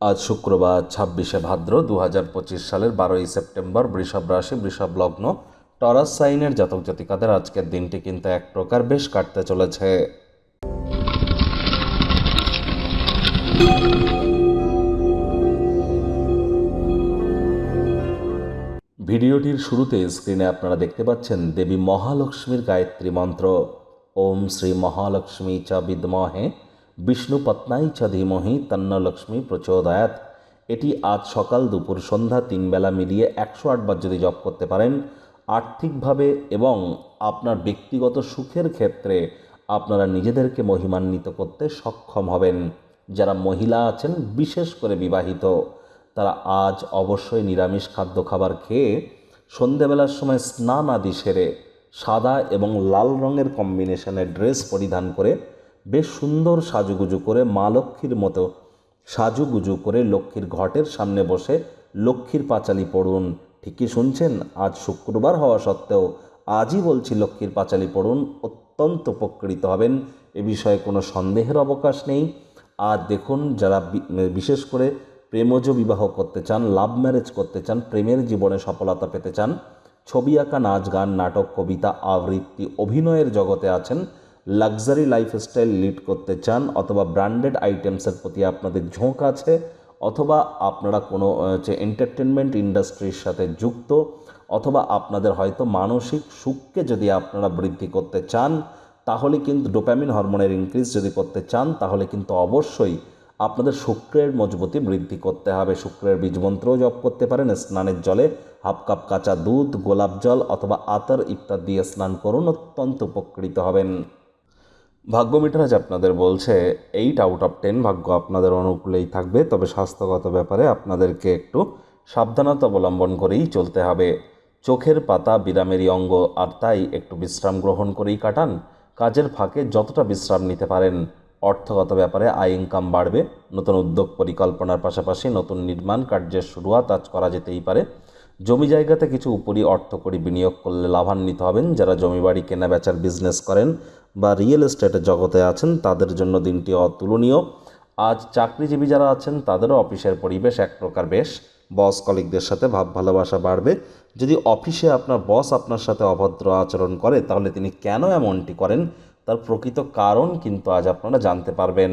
আজ শুক্রবার ছাব্বিশে ভাদ্র দু সালের বারোই সেপ্টেম্বর বৃষভ রাশি, বৃষভ লগ্ন, টরাস সাইনের জাতক জাতিকাদের আজকের দিনটি কিন্তু এক প্রকার বেশ কাটতে চলেছে। ভিডিওটির শুরুতে স্ক্রিনে আপনারা দেখতে পাচ্ছেন দেবী মহালক্ষ্মীর গায়ত্রী মন্ত্র। ওম শ্রী মহালক্ষ্মী চ বিদ্মহে বিষ্ণু পত্নাই চ ধীমহি তন্ন লক্ষ্মী প্রচোদয়াত। এটি আজ সকাল দুপুর সন্ধ্যা তিন বেলা মিলিয়ে একশো আটবার যদি জপ করতে পারেন, আর্থিকভাবে এবং আপনার ব্যক্তিগত সুখের ক্ষেত্রে আপনারা নিজেদেরকে মহিমান্বিত করতে সক্ষম হবেন। যারা মহিলা আছেন, বিশেষ করে বিবাহিত, তারা আজ অবশ্যই নিরামিষ খাদ্য খাবার খেয়ে সন্ধেবেলার সময় স্নান আদি সেরে সাদা এবং লাল রঙের কম্বিনেশনের ড্রেস পরিধান করে বেশ সুন্দর সাজুগুজু করে মা লক্ষ্মীর মতো সাজুগুজু করে লক্ষ্মীর ঘটের সামনে বসে লক্ষ্মীর পাঁচালি পড়ুন। ঠিকই শুনছেন? আজ শুক্রবার হওয়া সত্ত্বেও আজই বলছি লক্ষ্মীর পাঁচালি পড়ুন, অত্যন্ত উপকৃত হবেন। এ বিষয়ে কোনো সন্দেহের অবকাশ নেই। আর দেখুন, যারা বিশেষ করে প্রেমজ বিবাহ করতে চান, লাভ ম্যারেজ করতে চান, প্রেমের জীবনে সফলতা পেতে চান, ছবি আঁকা, নাচ গান, নাটক, কবিতা, আবৃত্তি, অভিনয়ের জগতে আছেন লাক্সারি লাইফস্টাইল লিড করতে চান অথবা ব্র্যান্ডেড আইটেমসের প্রতি আপনাদের ঝোঁক আছে অথবা আপনারা কোনো হচ্ছে এন্টারটেনমেন্ট ইন্ডাস্ট্রির সাথে যুক্ত অথবা আপনাদের হয়তো মানসিক সুখকে যদি আপনারা বৃদ্ধি করতে চান, তাহলে কিন্তু ডোপামিন হরমোনের ইনক্রিজ যদি করতে চান, তাহলে কিন্তু অবশ্যই আপনাদের শুক্রের মজবুতি বৃদ্ধি করতে হবে। শুক্রের বীজমন্ত্রও জপ করতে পারেন, স্নানের জলে হাফ কাপ কাঁচা দুধ, গোলাপ জল অথবা আতর ইত্যাদি দিয়ে স্নান করুন, অত্যন্ত উপকৃত হবেন। ভাগ্য মিটারাজ আপনাদের বলছে এইট আউট অফ টেন ভাগ্য আপনাদের অনুকূলেই থাকবে, তবে স্বাস্থ্যগত ব্যাপারে আপনাদেরকে একটু সাবধানতা অবলম্বন করেই চলতে হবে। চোখের পাতা বিরামেরই অঙ্গ, আর তাই একটু বিশ্রাম গ্রহণ করেই কাটান। কাজের ফাঁকে যতটা বিশ্রাম নিতে পারেন। অর্থগত ব্যাপারে আয় ইনকাম বাড়বে। নতুন উদ্যোগ পরিকল্পনার পাশাপাশি নতুন নির্মাণ কার্যের শুরুয়াত আজ করা যেতেই পারে। জমি জায়গাতে কিছু উপরি অর্থ করি বিনিয়োগ করলে লাভান্বিত হবেন। যারা জমি বাড়ি কেনা, বেচার বিজনেস করেন বা রিয়েল এস্টেটের জগতে আছেন, তাদের জন্য দিনটি অতুলনীয়। আজ চাকরিজীবী যারা আছেন, তাদেরও অফিসের পরিবেশ এক প্রকার বেশ। বস কলিগদের সাথে ভাব ভালোবাসা বাড়বে। যদি অফিসে আপনার বস আপনার সাথে অভদ্র আচরণ করে, তাহলে তিনি কেন এমনটি করেন? তার প্রকৃত কারণ কিন্তু আজ আপনারা জানতে পারবেন।